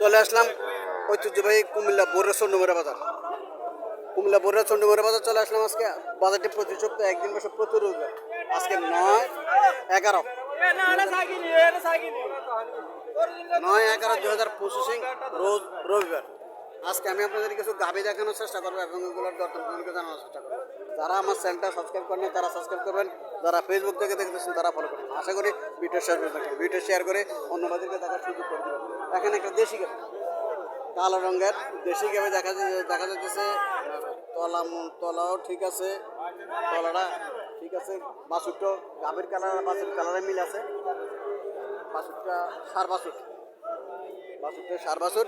চলে আসলাম ঐতিহ্যবাহী কুমিল্লা বোরের চন্ডমুড়া বাজার। কুমিল্লা বোরের চন্ডমুড়া বাজার চলে আসলাম আজকে। বাজারটি প্রতি সপ্তাহে একদিন বসে প্রতি রবিবার আজকে নয় এগারো। নয় এগারো দুই হাজার পঁচিশে রোজ রবিবার। আজকে আমি আপনাদের কিছু গাবি দেখানোর চেষ্টা করব এবং এগুলোর দর্শন ভূমিকা জানানোর চেষ্টা করব। যারা আমার চ্যানেলটা সাবস্ক্রাইব করেন তারা সাবস্ক্রাইব করবেন। যারা ফেসবুক থেকে দেখতেছেন, তারা ফলো করবেন। আশা করি ভিডিও শেয়ার করে ভিডিও শেয়ার করে অন্যবাদেরকে দেখার সুযোগ করে দেবেন। এখানে একটা দেশি গাবি কালো রঙের দেশি গাবি দেখা দেখা যাচ্ছে তলা তলাও ঠিক আছে। তলাটা ঠিক আছে। বাসুরটো গাভীর কালার বাসুর কালারে মিল আছে। বাসুরটা সার বাসুর বাসুরটা সার বাসুর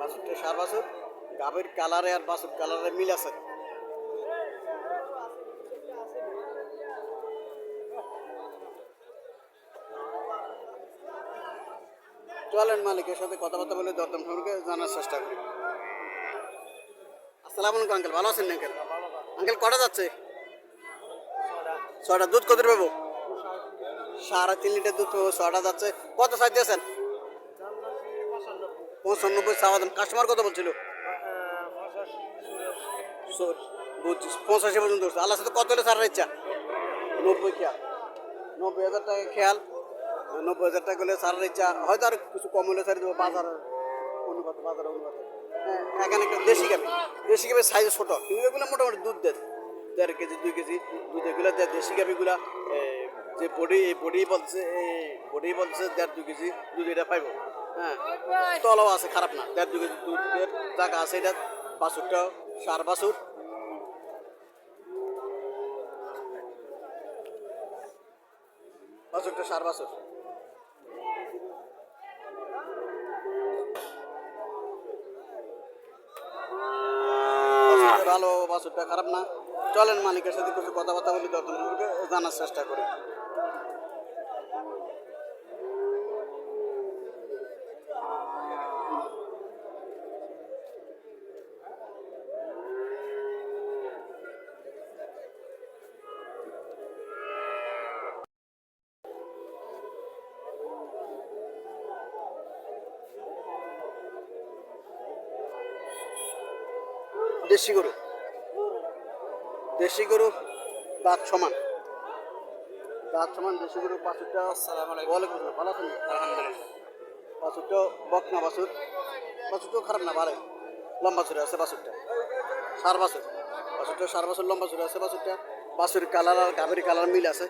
বাসুরটা সার বাসুর গাভীর কালারে আর বাসুর কালারে মিল আছে। চলেন মালিকের সাথে কথাবার্তা বলে দরদাম সম্পর্কে জানার চেষ্টা করি। আসসালামু আলাইকুম আঙ্কেল, ভালো আছেন আঙ্কেল আঙ্কেল, কটা যাচ্ছে? ছটা দুধ কত পাবো? সাড়ে তিন লিটার দুধ পাবো ছটা যাচ্ছে। কত সাইজ দিয়েছেন? পঁচানব্বই চাওয়া দাম কাস্টমার কত বলছিল? পঁচাশি। পর্যন্ত আল্লাহ সাথে কত হলে ছাড়ার ইচ্ছা? নব্বই খেয়াল। নব্বই হাজার টাকা খেয়াল। নব্বই হাজার টাকা হলে ছাড়ার ইচ্ছা হয়তো আর কিছু কম হলে ছাড়ি দেবো বাজার অনুপাত বাজার অনুপাত। হ্যাঁ, এখানে একটা দেশি গাবি দেশি গাবির সাইজ ছোটো। কিন্তু এগুলো মোটামুটি দুধ দেয়। দেড় কেজি দুই কেজি দুধ এগুলো দেয়। দেশি গাবিগুলা যে বডি এই বডি বলছে এই বডি বলছে দেড় দুই কেজি দুধ এটা পাইব। হ্যাঁ তলাও আছে খারাপ না। দেড় দুই কেজি দুধের জায়গা আছে এটা বাছুরটাও সার বাছুর। বাছুরটা সার বাছুর। ভালো বাছুরটা খারাপ না। চলেন মালিকের সাথে কিছু কথাবার্তা বলি দর্শন জানার চেষ্টা করি। দেশি গরু। দেশি গরু দাঁত সমান। দাঁত সমান দেশি গরু পাঁচুরটা ওয়ালাইকুম আসসালাম ভালো আছেন? আলহামদুলিল্লাহ। পাঁচুরটা বকনা বাছুর বাছুরটাও খারাপ না ভালো লম্বা ছুরে আছে বাছুরটা সার বাছুর বাছুরটা সার বাছুর লম্বা ছুরে আছে বাছুরটা বাছুর কালার আর গাভীর কালার মিল আছে।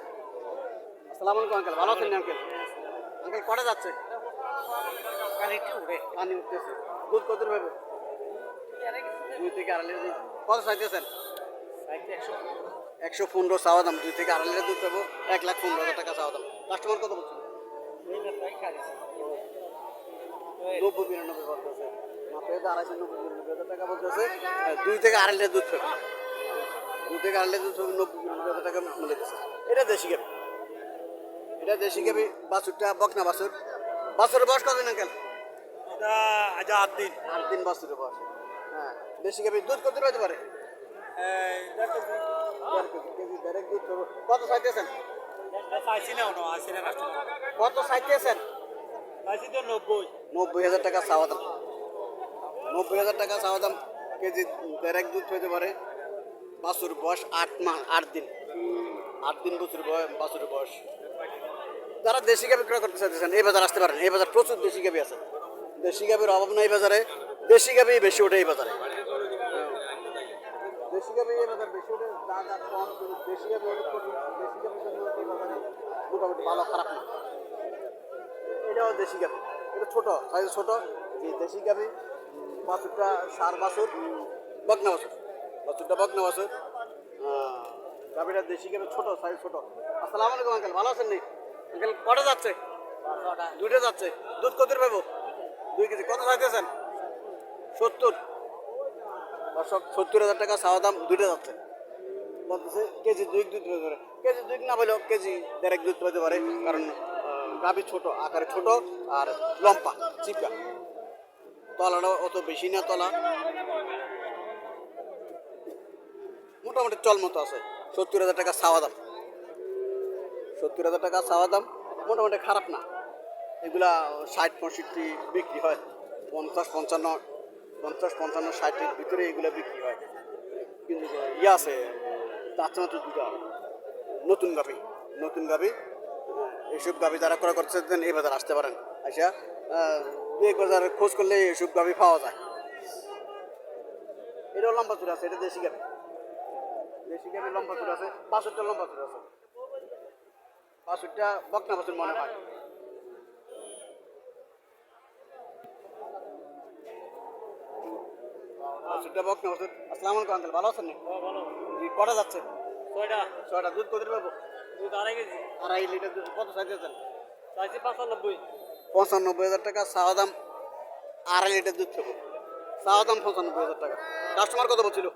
আসসালামু আলাইকুম আঙ্কেল। ভালো আছেন আঙ্কেল? আঙ্কেল কটা যাচ্ছে? পানি উঠতেছে। দুধ কত পাবে দুই থেকে আড়াই লিটার কত চাইতেছেন? একশো পনেরো চাওয়া দাম দুই থেকে আড়াই লিটার দুধ পাবো এক লাখ পনেরো হাজার টাকা চাওয়া দাম। কাস্টমার কত বলছিল নব্বই বিরানব্বই বলতেছে মাত্র আড়াইশো নব্বই বিরানব্বই হাজার টাকা বলতেছে হ্যাঁ, দুই থেকে আড়াই লিটার দুধ পাবে দুই থেকে আড়াই লিটার দুধ পাবে নব্বই বিরানব্বই হাজার টাকা মূল্য দিচ্ছে। এটা দেশি গাবি এটা দেশি গাবি বাছুরটা বকনা বাছুর? বাছুরের বয়স আঙ্কেল? এটা আজ আট দিন। আট দিন বাছুরের বয়স। হ্যাঁ দেশি গাবি দুধ কত পাইতে পারে? কত কত নব্বই হাজার টাকা চাওয়া দাম। নব্বই হাজার টাকা চাওয়া দাম কেজি দুধ পেতে পারে। বাছুর বয়স আট মাস আট দিন। আট দিন বছর বয়স বাছুর বয়স। যারা দেশি গাভি ক্রয় করতে চাইতেছেন, এই বাজার আসতে পারেন। এই বাজার প্রচুর দেশি গাভি আছে। দেশি গাভির অভাব নাই বাজারে। দেশি গাভি বেশি ওঠে এই বাজারে। দেশি গাভি এই বাজার বেশি ওঠে যা যা কম দেশি গাভি প্রচুর দেশি গাভির জন্য এই বাজারে মোটামুটি ভালো খারাপ না। এটাও দেশি গাভি। এটা ছোট সাইজ ছোট। যে দেশি গাভি। বাছুরটা সার বাছুর বকনা বাছুর। বাছুরটা বকনা বাছুর। গাভিটা দেশি গাভি ছোট সাইজ ছোট। আসসালামু আলাইকুম আঙ্কেল ভালো আছেন নি? আঙ্কেল কটা যাচ্ছে? দুইটা যাচ্ছে। দুধ কত পাবো? দুই কেজি। কত চাইতেছেন? সত্তর। দর্শক, সত্তর হাজার টাকা চাওয়া দাম দুইটা যাচ্ছে। বলতেছে কেজি দুই দুধ পেতে পারে কেজি দুই না বলেও কেজি দেড়েক দুধ পেতে পারে কারণ গাভি ছোট, আকারে ছোট আর লম্পা চিপা তলাটা অত বেশি না তলা। মোটামুটি চল মতো আছে। সত্তর হাজার টাকা চাওয়া দাম। সত্তর হাজার টাকা চাওয়া দাম মোটামুটি খারাপ না। এগুলা ষাট পঁয়ষট্টি বিক্রি হয়। পঞ্চাশ, পঞ্চান্ন পঞ্চাশ, পঞ্চান্ন ষাটের ভিতরে এগুলো বিক্রি হয়। কিন্তু ইয়ে আছে, তার মাত্র দুটো নতুন গাভি নতুন গাভি। এইসব গাভি যারা ক্রয় করতেছেন এই বাজার আসতে পারেন। আচ্ছা এক বাজার খোঁজ করলে এইসব গাভি পাওয়া যায়। এটাও লম্বা চূড়া আছে, এটা দেশি গাভি। দেশি গাভি লম্বা চূড়া আছে পাঁচশোটা লম্বা চূড়া আছে। পাঁচশোটা বকনা বছর মনে হয়। পাঁচশোটা বকনা বছর আসসালামু আলাইকুম আঙ্কেল। ভালো আছেন নি? জি, কটা যাচ্ছে? ছয়টা। ছয়টা। দুধ কত পাবো? দুধ আড়াই কেজি। আড়াই লিটার দুধ। কত সাইজ আছেন চাইছি পাঁচানব্বই। পঁচানব্বই হাজার টাকা। চাওয়া দাম আড়াই লিটার দুধ পাবো। চাওয়া দাম পঁচানব্বই হাজার টাকা। কাস্টমার কত বলছিল?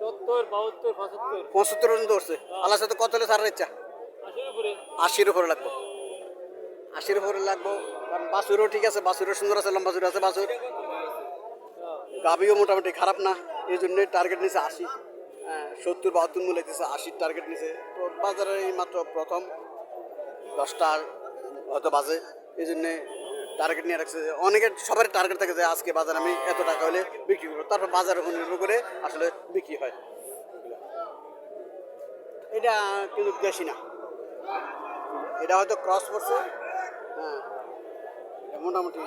সত্তর বাহাত্তর পঁচাত্তর। পঁচাত্তর পর্যন্ত উঠছে আল্লাহ সাথে কত হলে সারার ইচ্ছা? আশির উপরে। লাগবো। আশির উপরে লাগবো। কারণ বাছুরও ঠিক আছে বাছুরও সুন্দর আছে লম্বা বাছুর আছে বাছুর গাবিও মোটামুটি খারাপ না এই জন্যই টার্গেট নিছে আশি হ্যাঁ, সত্তর বাহাত্তর মূল্য দিচ্ছে আশির টার্গেট নিছে। তো বাজারে এই মাত্র প্রথম দশটা হয়তো বাজে এই জন্যে টার্গেট নিয়ে রাখছে অনেকের সবার টার্গেট থাকে যে আজকে বাজারে আমি এত টাকা হলে বিক্রি করব। তারপর বাজারের উপর নির্ভর করে আসলে বিক্রি হয়। এটা কিন্তু বেশি না। এটা হয়তো ক্রস করছে হ্যাঁ মোটামুটি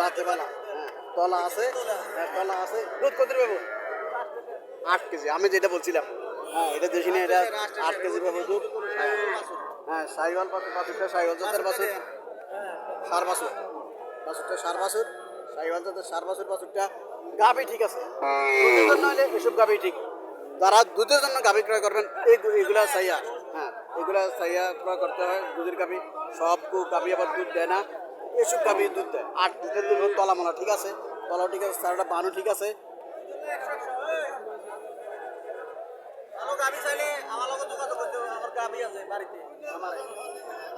রাতেবেলা। হ্যাঁ তলা আছে হ্যাঁ তলা আছে। দুধ কত পাবো আট কেজি, আমি যেটা বলছিলাম। হ্যাঁ এটা দেশি না, এটা আট কেজি পাবো দুধ। হ্যাঁ সাইওয়াল বাছুর বাছুরটা সাইওয়াল জাতের বাছুর। সার বাছুর। বাছুরটা সার বাছুর। সাইওয়াল জাতের সার বাছুর, বাছুরটা গাবি ঠিক আছে। দুধের জন্য হলে এসব গাবি ঠিক। যারা দুধের জন্য গাভী ক্রয় করবেন। এগুলা চাইয়া হ্যাঁ এগুলা চাইয়া ক্রয় করতে হয় দুধের গাভী। সব গাভী আবার দুধ দেয় না। এসব গাভী দুধ দেয়। আট লিটার দুধ তলা মোনা ঠিক আছে? তলাও ঠিক আছে চারটা বানও ঠিক আছে।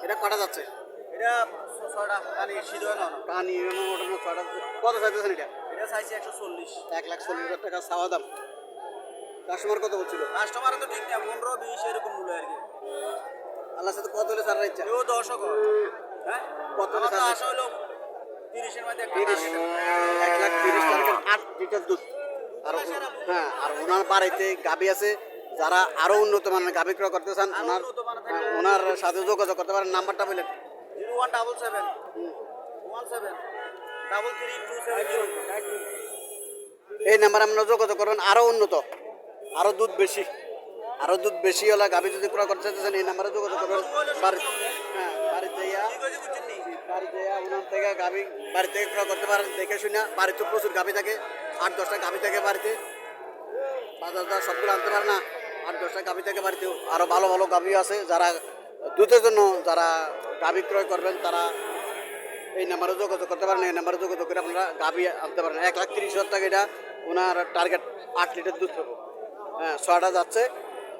এটা কটা যাচ্ছে? এটা ছয়টা কানি সিদ্ধ না। কানি মোটামুটি ছয়টা কত চাইতেছেন এটা? এটা চাইছি একশো চল্লিশ। এক লাখ চল্লিশ হাজার টাকা চাওয়া দাম। কাস্টমার কত বলছিল? কাস্টমার তো ঠিক না পনেরো বিশ এরকম মূল্য আর কি। আল্লাহ সাথে কত হলে সারা ইচ্ছা। কর হ্যাঁ। কত আমার আশা হলো তিরিশের মধ্যে তিরিশ এক লাখ তিরিশ টাকা। আট লিটার দুধ। আর হ্যাঁ আর ওনার বাড়িতে গাবি আছে। যারা আরও উন্নত মানের গাবি ক্রয় করতে চান ওনার হ্যাঁ, ওনার সাথে যোগাযোগ করতে পারেন। নাম্বারটা বললেন zero one double seven. One seven. Double three two seven এই নাম্বারে আপনারা যোগাযোগ করবেন। আরও উন্নত। আরও দুধ বেশি। আরও দুধ বেশি হলে গাবি যদি ক্রয় করতে চান এই নাম্বারে যোগাযোগ করবেন। বাড়ি হ্যাঁ ইয়া। বাড়িতে ওনার থেকে গাভি বাড়ি থেকে ক্রয় করতে পারেন, দেখে শুনে। বাড়িতে প্রচুর গাভি থাকে। আট, দশটা গাভি সবগুলো আনতে পারে না। আট, দশটা গাভি আরও ভালো ভালো গাভি আছে। যারা দুধের জন্য যারা গাভি ক্রয় করবেন, তারা এই নাম্বারে যোগাযোগ করতে পারেন। এই নাম্বারে যোগাযোগ করে আপনারা গাভি আনতে পারেন। এক লাখ তিরিশ হাজার টাকা এটা ওনার টার্গেট আট লিটার দুধ পাবো হ্যাঁ ছয়টা যাচ্ছে।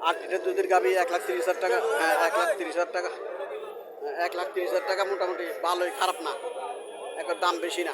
আট লিটার দুধের গাবি এক লাখ তিরিশ হাজার টাকা হ্যাঁ এক লাখ তিরিশ হাজার টাকা এক লাখ তিরিশ হাজার টাকা মোটামুটি ভালোই, খারাপ না, একবার দাম বেশি না।